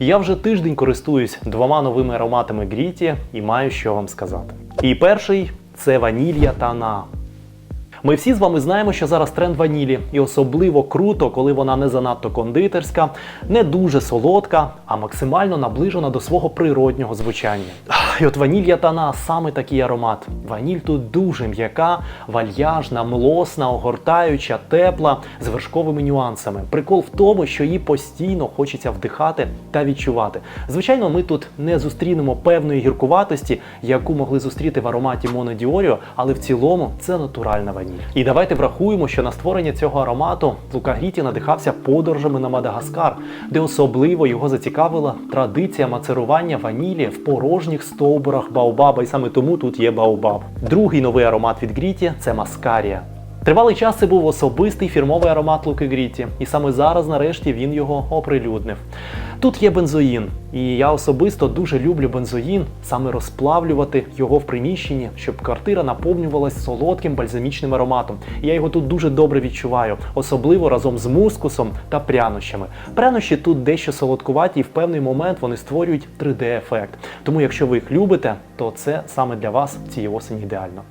Я вже тиждень користуюсь двома новими ароматами Гріті і маю що вам сказати. І перший це ванілья та на. Ми всі з вами знаємо, що зараз тренд ванілі, і особливо круто, коли вона не занадто кондитерська, не дуже солодка, а максимально наближена до свого природнього звучання. І от ваніль ятана саме такий аромат. Ваніль тут дуже м'яка, вальяжна, млосна, огортаюча, тепла, з вершковими нюансами. Прикол в тому, що її постійно хочеться вдихати та відчувати. Звичайно, ми тут не зустрінемо певної гіркуватості, яку могли зустріти в ароматі Моно Діоріо, але в цілому це натуральна ваніль. І давайте врахуємо, що на створення цього аромату Лука Гріті надихався подорожами на Мадагаскар, де особливо його зацікавила традиція мацерування ванілі в порожніх стовбурах Баобаба, і саме тому тут є Баобаб. Другий новий аромат від Гріті це Маскарія. Тривалий час це був особистий фірмовий аромат Луки Гріті, і саме зараз, нарешті, він його оприлюднив. Тут є бензоїн, і я особисто дуже люблю бензоїн, саме розплавлювати його в приміщенні, щоб квартира наповнювалась солодким бальзамічним ароматом. І я його тут дуже добре відчуваю, особливо разом з мускусом та прянощами. Прянощі тут дещо солодкуваті, і в певний момент вони створюють 3D-ефект. Тому, якщо ви їх любите, то це саме для вас цієї осені ідеально.